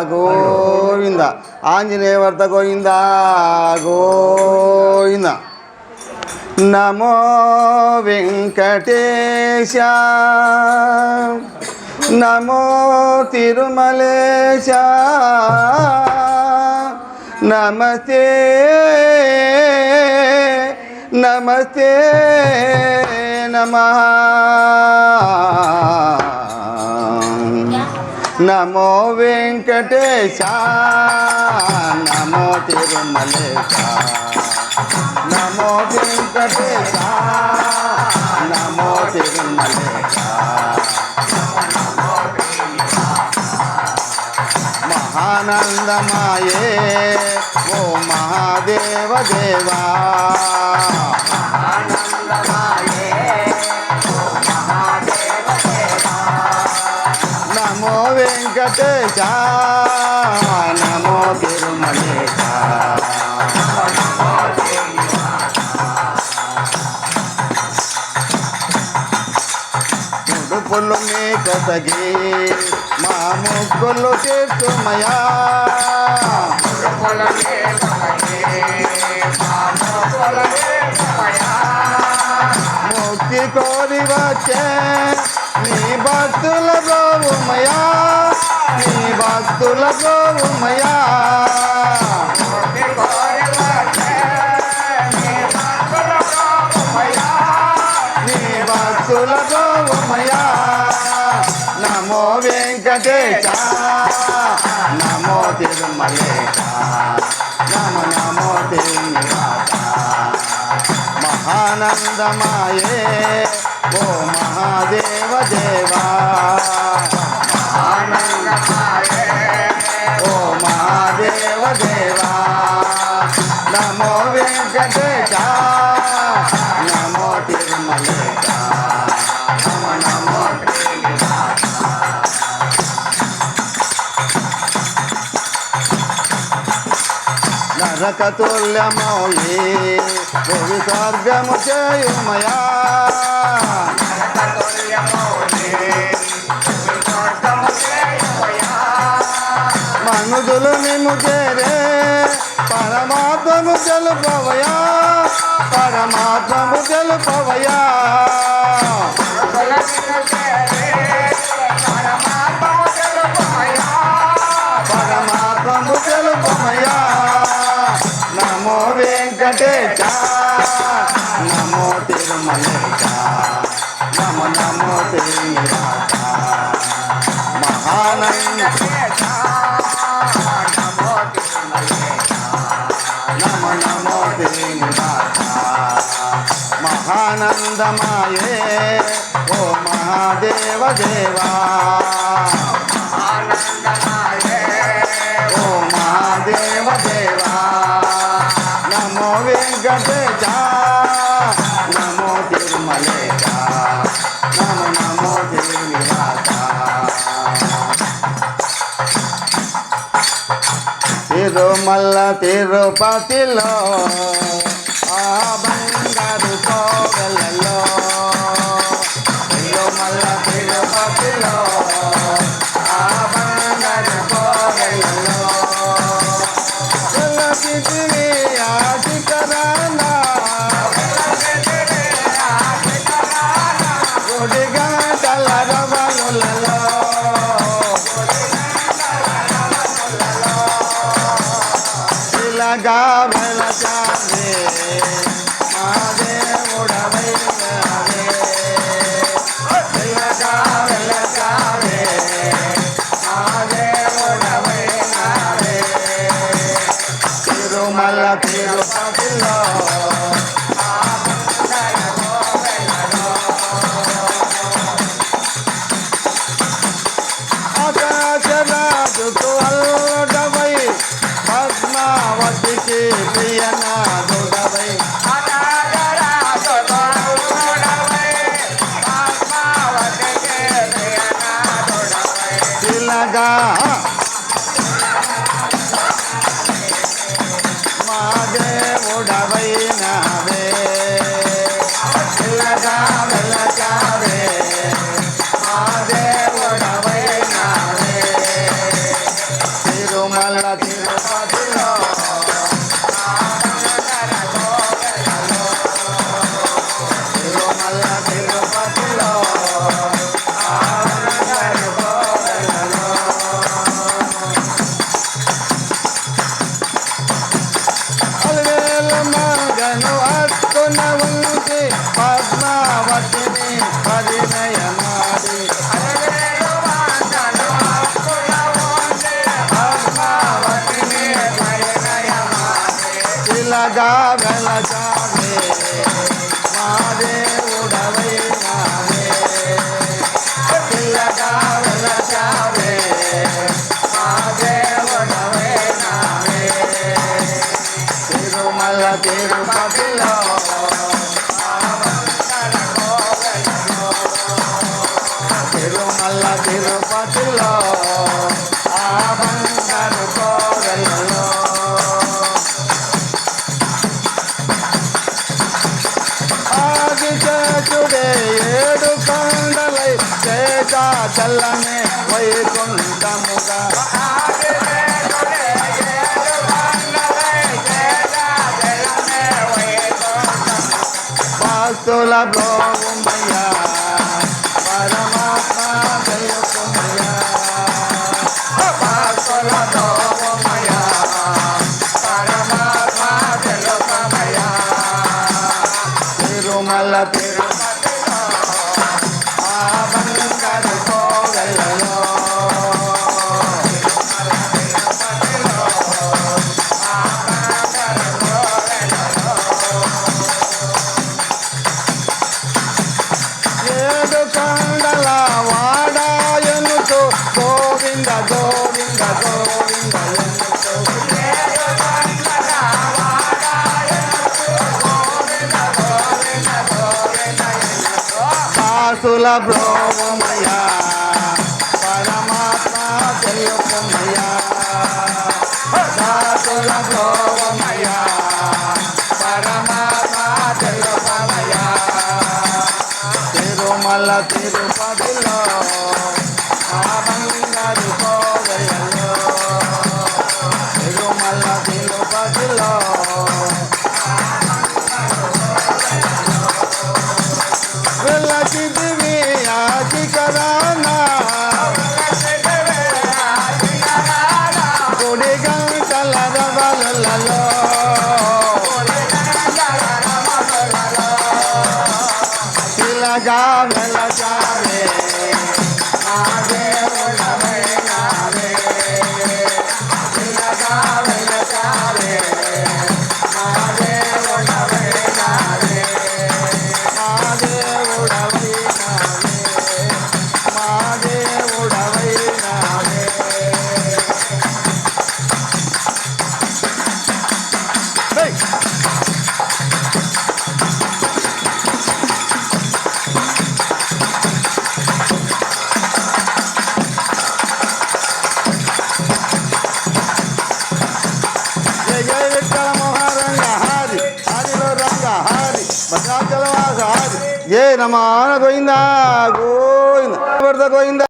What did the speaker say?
గోవింద. ఆంజనేయ వర్త గోవింద గోవింద. నమో వెంకటేశ. నమో తిరుమలేశ. నమస్తే. నమస్తే నమ. నమో వెంకటేశ నమో తిరుమలేశ నమో వెంకటేశ నమో తిరుమలేశ మహానందమాయే ఓ మహాదేవ దేవా. వెంకటేశ నమో తిరుమలేశ ముడుపులు మేక తగి మా ముగ్గులు చేస్తుమయా ముక్తి కోరి వచ్చే నీ భక్తుల గోవుమయా నీ భక్తుల గోవుమయా నీ భక్తుల గోవుమయా నమో వెంకటేశ నమో తిరుమలేశ నమ నమో తిరుమల మహానందమాయే. ఓ నరక తుల్యమౌళి భువి స్వర్గము చేయుమయా మనుజులు నిన్ను చేరే పరమాత్మము తెలుపవయా పరమాత్మము తెలుపవయా వెంకటేశ నమో తిరుమలేశ నమ నమో తిరునివాస మహానందమాయే ఓ మహాదేవ దేవా ఓ మహాదేవ దేవా వెంకటేశ నమో తిరుమలేశ నమో నమో తిరునివాస తిరుమల తిరుపతిలో ఆ బంగారు కోవెలలో I'm. Yeah. cabra, ela చల్లనే వైకుంఠముగా భక్తుల భోగుమయ్యా పరమాత్మ దయకుమయ్యా భక్తుల భోగుమయ్యా పరమాత్మ దయకుమయ్యా తిరుమల తిరు మనసుల భ్రోమయ్యా పరమాత్మ తెలుపుమయ్యా మనసుల భ్రోమయ్యా పరమాత్మ తెలుపమయ్యా తిరుమల తిరుపతిలో give ಏ ನಮ್ಮ ಆನ ಗೋಯಿಂದ ಗೋಯಿಂದ ಬರ್ದ ಗೋಯಿಂದ